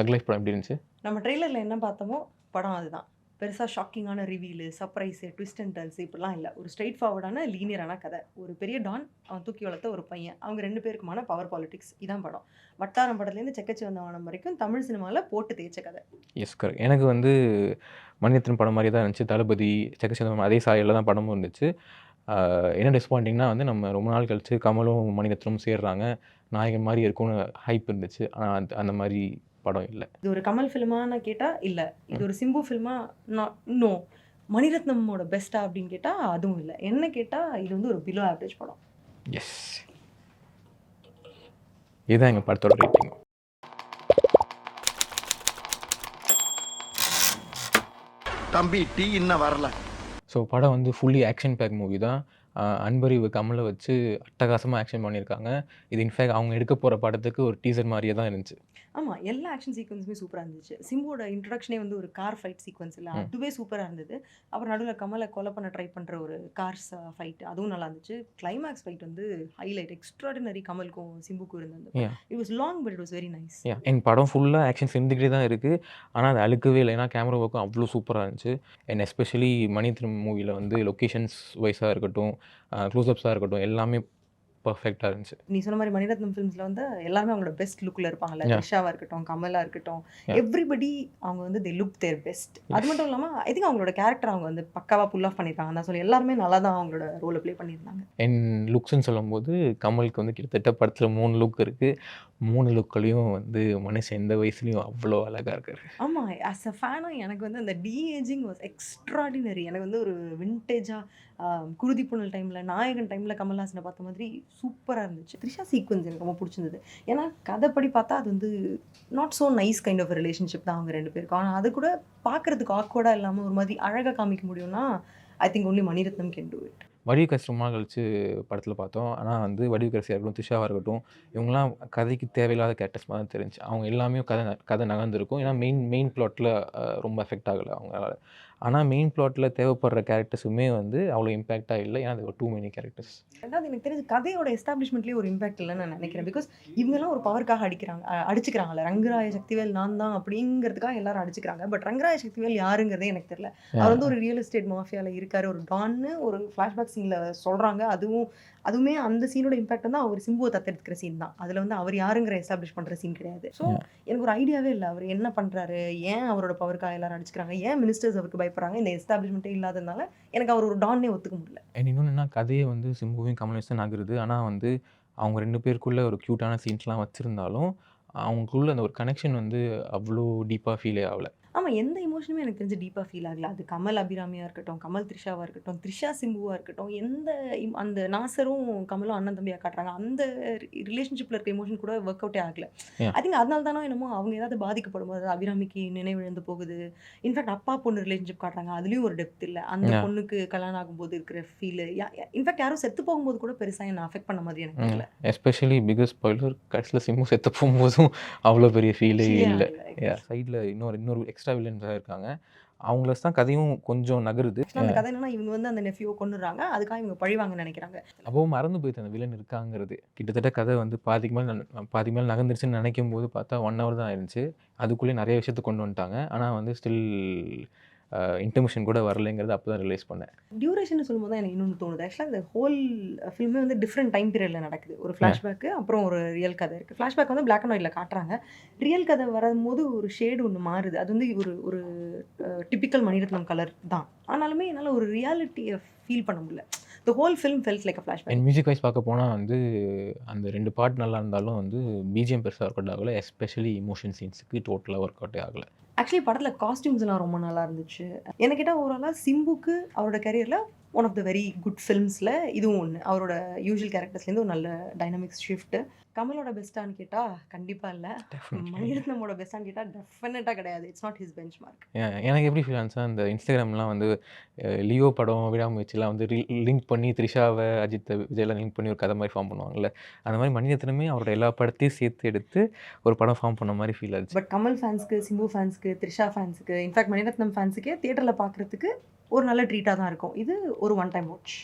தக் லைஃப் படம் எப்படி இருந்துச்சு? நம்ம ட்ரெய்லரில் என்ன பார்த்தோமோ படம் அதுதான். பெருசாக ஷாக்கிங்கான reveal surprise twist and turns இப்படிலாம் இல்லை. ஒரு ஸ்ட்ரெயிட் ஃபார்வர்டான லீனியரான கதை. ஒரு பெரிய டான் அவன் தூக்கி வளர்த்த ஒரு பையன். அவங்க ரெண்டு பேருக்குமான பவர் பாலிடிக்ஸ் இதான் படம். வட்டாரம் படத்துலேருந்து செக்கச்சி வந்தவனம் வரைக்கும் தமிழ் சினிமாவில் போட்டு தேய்ச்ச கதை. எஸ் கரெக்ட் எனக்கு வந்து மணிரத்னம் படம் மாதிரி தான் இருந்துச்சு. தளபதி செக்கச்சந்தம் அதே சாயலில் தான் படமும் இருந்துச்சு. என்ன டிசப்பாயிண்டிங்னா வந்து நம்ம ரொம்ப நாள் கழிச்சு கமலும் மணிரத்னமும் சேர்றாங்க. நாயகன் மாதிரி இருக்கும்னு ஹைப் இருந்துச்சு. ஆனால் அந்த மாதிரி படம் இல்லை. இது ஒரு கமல் ஃபிலிமான்னு கேட்டால் இல்லை. இது ஒரு சிம்பு ஃபிலிமா நாட் நோ மணிரத்னமோட பெஸ்ட்டா அப்படின்னு கேட்டால் அதுவும் இல்லை. என்ன கேட்டால் இது வந்து ஒரு பிலோ ஆவரேஜ் படம். எஸ் இதுதான் எங்கள் படத்தோட ரேட்டிங் தம்பி டீ இன்னும் வரல. ஸோ படம் வந்து ஃபுல்லி ஆக்ஷன் பேக் மூவி தான். அன்பறிவு கமலை வச்சு அட்டகாசமாக ஆக்ஷன் பண்ணியிருக்காங்க. இது இன்ஃபேக்ட் அவங்க எடுக்க போகிற படத்துக்கு ஒரு டீசர் மாதிரியே தான் இருந்துச்சு. ஆமாம் எல்லா ஆக்ஷன் சீக்வன்ஸுமே சூப்பராக இருந்துச்சு. சிம்புவோட இன்ட்ரடக்ஷனே வந்து ஒரு கார் ஃபைட் சீக்வன்ஸ் இல்லை. அதுவே சூப்பராக இருந்தது. அப்புறம் நடுவில் கமலை கொலை பண்ண ட்ரை பண்ணுற ஒரு கார்ஸ் ஃபைட் அதுவும் நல்லா இருந்துச்சு. கிளைமேக்ஸ் ஃபைட் வந்து ஹைலைட் எக்ஸ்ட்ராடினரி கமலுக்கும் சிம்புக்கும் இருந்தது. It was long but it was very nice என் படம் ஃபுல்லாக ஆக்ஷன் இருந்துக்கிட்டே தான் இருக்குது ஆனால் அது அழுக்கவே இல்லை. ஏன்னா கேமரா ஒர்க்கும் அவ்வளோ சூப்பராக இருந்துச்சு. அண்ட் எஸ்பெஷலி மணித்திரம் மூவியில் வந்து லொக்கேஷன்ஸ் வைஸாக இருக்கட்டும் க்ளோஸ்அப்ஸாக இருக்கட்டும் எல்லாமே பர்ஃபெக்டாக இருந்துச்சு. நீ சொன்ன மாதிரி மணிரத்னம் ஃபிலிம்ஸில் வந்து எல்லாருமே அவங்களோட பெஸ்ட் லுக்கில் இருப்பாங்கல்ல. த்ரிஷாவாக இருக்கட்டும் கமலாக இருக்கட்டும். எவ்ரிபடி அவங்க வந்து தி லுக் தேர் பெஸ்ட் அது மட்டும் இல்லாமல் ஐ திங்க் அவங்களோட கேரக்டர் அவங்க வந்து பக்காவாக புல் ஆஃப் பண்ணியிருக்காங்க தான் சொல்லி எல்லாருமே நல்லா தான் அவங்களோட ரோலை ப்ளே பண்ணியிருந்தாங்க. என் லுக்ஸ்ன்னு சொல்லும்போது கமலுக்கு வந்து கிட்டத்தட்ட படத்தில் மூணு லுக் இருக்குது மூணு லுக்களையும் வந்து மனுஷன் எந்த வயசுலையும் அவ்வளோ அழகாக இருக்காரு. ஆமாம் அஸ் அ ஃபேனாக எனக்கு வந்து அந்த டிஏஜிங் வாஸ் எக்ஸ்ட்ராடினரி எனக்கு வந்து ஒரு வின்டேஜாக குருதி புனல் டைமில் நாயகன் டைமில் கமல்ஹாசனை பார்த்த மாதிரி சூப்பராக இருந்துச்சு. த்ரிஷா சீக்வன்ஸ் எனக்கு ரொம்ப பிடிச்சிருந்தது. ஏன்னா கதைப்படி பார்த்தா அது வந்து not so nice kind of relationship தான் அவங்க ரெண்டு பேருக்கும். ஆனால் அது கூட பார்க்குறதுக்கு ஆக்வர்டாக இல்லாமல் ஒரு மாதிரி அழகாக காமிக்க முடியும்னா I think only Mani Ratnam can do it Vadivukkarasi ரொம்ப நாள் கழிச்சு படத்தில் பார்த்தோம். ஆனால் வந்து வடிவுக்கரசியாக இருக்கட்டும் திஷாவாக இருக்கட்டும் இவங்கெல்லாம் கதைக்கு தேவையில்லாத கேரக்டர்ஸ் மாதிரி தான் தெரிஞ்சு அவங்க எல்லாமே கதை ந- கதை நகர்ந்துருக்கும். ஏன்னா மெயின் மெயின் பிளாட்டில் ரொம்ப எஃபெக்ட் ஆகலை அவங்களால. ஆனால் மெயின் பிளாட்டில் தேவைப்படுற கேரக்டர்ஸுமே வந்து அவ்வளோ இம்பேக்டாக இல்லை. ஏன்னா அது டூ மெனி கேரக்டர்ஸ் ரெண்டாவது எனக்கு தெரிஞ்சு கதையோட எஸ்டாப்ளிஷ்மெண்ட்லேயே ஒரு இம்பாக்ட் இல்லைன்னு நான் நினைக்கிறேன். பிகாஸ் இவங்கெல்லாம் ஒரு பவருக்காக அடிக்கிறாங்க அஹ் அடிச்சுக்கிறாங்கல்ல. ரங்கராய சக்திவேல் நான் தான் அப்படிங்கிறதுக்காக எல்லாரும் அடிச்சுக்கிறாங்க. பட் ரங்கராய சக்திவேல் யாருங்கிறதே எனக்கு தெரியல. அவர் வந்து ஒரு ரியல் எஸ்டேட் மாஃபியாவில் இருக்காரு. ஒரு டான்னு ஒரு ஃப்ளாஷ்பேக் சீனில் சொல்கிறாங்க அதுவும் அதுவுமே அந்த சீனோட இம்பாக்ட் வந்து அவர் சிம்புவை தத்தெடுத்துக்கிற சீன் தான். அதில் வந்து அவர் யாருங்கிற எஸ்டாப்ளிஷ் பண்ணுற சீன் கிடையாது. ஸோ. எனக்கு ஒரு ஐடியாவே இல்லை. அவர் என்ன பண்ணுறாரு ஏன் அவரோட பவருக்காக எல்லாரும் அடிச்சுக்கிறாங்க? ஏன் மினிஸ்டர்ஸ் அவருக்கு பயப்படுறாங்க. இந்த எஸ்டாப்ளிஷ்மெண்ட்டே இல்லாததுனால எனக்கு அவர் ஒரு டான்னே ஒத்துக்க முடியல. இன்னொன்று என்ன கதையை வந்து சிம்புவையும் கமலேஷன் நகருது. ஆனால் வந்து அவங்க ரெண்டு பேருக்குள்ள ஒரு க்யூட்டான சீன்ஸ்லாம் வச்சுருந்தாலும் அவங்களுக்குள்ள அந்த ஒரு கனெக்ஷன் வந்து அவ்வளோ டீப்பாக ஃபீலே ஆகலை. ஆமாம் எந்த இமோஷனுமே எனக்கு தெரிஞ்சு டீப்பாக ஃபீல் ஆகல. அது கமல் அபிராமியாக இருக்கட்டும் கமல் த்ரிஷாவாக இருக்கட்டும் த்ரிஷா சிம்புவாக இருக்கட்டும் எந்த அந்த நாசரும் கமலும் அண்ணன் தம்பியாக காட்டுறாங்க அந்த ரிலேஷன்ஷிப்பில் இருக்க இமோஷன் கூட ஒர்க் அவுட்டே ஆகல. ஐ திங்க் அதனால தானோ என்னமோ அவங்க ஏதாவது பாதிக்கப்படும் போது அபிராமிக்கு நினைவிழந்து போகுது. இன்ஃபேக்ட் அப்பா பொண்ணு ரிலேஷன்ஷிப் காட்டுறாங்க அதுலேயும் ஒரு டெப்த் இல்லை. அந்த. பொண்ணுக்கு கல்யாணம் ஆகும்போது இருக்கிற ஃபீல் இன்ஃபேக்ட் யாரும் செத்து போகும்போது கூட பெருசாக என்ன அஃபெக்ட் பண்ண மாதிரி எனக்கு தெரியல. எஸ்பெஷலி பிகஸ்ட் ஸ்பாய்லர் கடைசியில் சிம்பு செத்து போகும்போதும் அவ்வளோ பெரிய ஃபீலே இல்லை. சைடில் இன்னொரு இன்னொரு எக்ஸ்ட்ரா வில்லன்ஸாக இருக்காங்க. அவங்கள தான் கதையும் கொஞ்சம் நகருது. அந்த கதை என்னன்னா இவங்க வந்து அந்த நெஃப்யூ கொண்டுறாங்க அதுக்காக இவங்க பழிவாங்கன்னு நினைக்கிறாங்க. அப்போ மறந்து போயிடுது அந்த வில்லன் இருக்காங்கிறது. கிட்டத்தட்ட கதை வந்து பாதிக்கு மேல் பாதிக்கு மேல் நகர்ந்துருச்சுன்னு நினைக்கும் போது பார்த்தா ஒன் ஹவர் தான் ஆயிருந்துச்சு. அதுக்குள்ளே நிறைய விஷயத்தை கொண்டு வந்துட்டாங்க. ஆனால் வந்து ஸ்டில் இன்டர்மிஷன் கூட வரலைங்கிறது அப்போ தான் ரிலைஸ் பண்ணேன். டியூரேஷன் சொல்லும்போது தான் எனக்கு இன்னொன்று தோணுது. ஆக்சுவலாக இந்த ஹோல் ஃபில்மே வந்து டிஃப்ரெண்ட் டைம் பீரியடில் நடக்குது. ஒரு ஃப்ளாஷ்பேக்கு அப்புறம் ஒரு ரியல் கதை இருக்குது ஃப்ளாஷ்பேக் வந்து பிளாக் அண்ட் ஒயிட்டில் காட்டுறாங்க. ரியல் கதை வரும்போது ஒரு ஷேடு ஒன்று மாறுது. அது வந்து ஒரு ஒரு டிப்பிக்கல் மணிரத்னம் கலர் தான். ஆனாலுமே என்னால் ஒரு ரியாலிட்டியை ஃபீல் பண்ண முடியல. The whole film feels like a flashback and music wise பார்க்க போனால் வந்து அந்த ரெண்டு பாட் நல்லா இருந்தாலும் வந்து பிஜிஎம் பெருசாக ஒர்க் அவுட் ஆகலை. எஸ்பெஷலி இமோஷன் சீன்ஸுக்கு டோட்டலாக ஒர்க் அவுட்டே ஆகலை. ஆக்சுவலி படத்தில் காஸ்டியூம்ஸ்லாம் ரொம்ப நல்லா இருந்துச்சு. என்ன கேட்டால் ஓவராலாக சிம்புக்கு அவரோட கரியரில் one of the very good ஃபிலிம்ஸில் இதுவும் ஒன்று அவரோட யூஷுவல் கேரக்டர்ஸ்லேருந்து ஒரு நல்ல டைனமிக்ஸ் ஷிஃப்ட்டு கமலோட பெஸ்ட்டான்னு கேட்டால் கண்டிப்பாக இல்லை. மணிரத்னமோட பெஸ்ட்டான்னு கேட்டால் டெஃபினட்டாக கிடையாது. It's not his benchmark எனக்கு எப்படி ஃபீல் ஆனிச்சா அந்த இன்ஸ்டாகிராம்லாம் வந்து லியோ படம் விடாமுயற்சிலாம் வந்து லிங்க் பண்ணி த்ரிஷாவை அஜித் விஜயெல்லாம் லிங்க் பண்ணி ஒரு கதை மாதிரி ஃபார்ம் பண்ணுவாங்கல்ல. அந்த மாதிரி மணிரத்னமே அவரோட எல்லா படத்தையும் சேர்த்து எடுத்து ஒரு படம் ஃபார்ம் பண்ண மாதிரி ஃபீல் ஆச்சு. பட் கமல் ஃபேன்ஸ்க்கு சிம்பு ஃபேன்ஸ்க்கு த்ரிஷா ஃபேன்ஸுக்கு இன்ஃபேக்ட் மணிரத்னம் ஃபேன்ஸுக்கே தியேட்டரில் பார்க்குறதுக்கு ஒரு நல்ல ட்ரீட்டாக தான் இருக்கும். இது ஒரு ஒன் டைம் வாட்ச்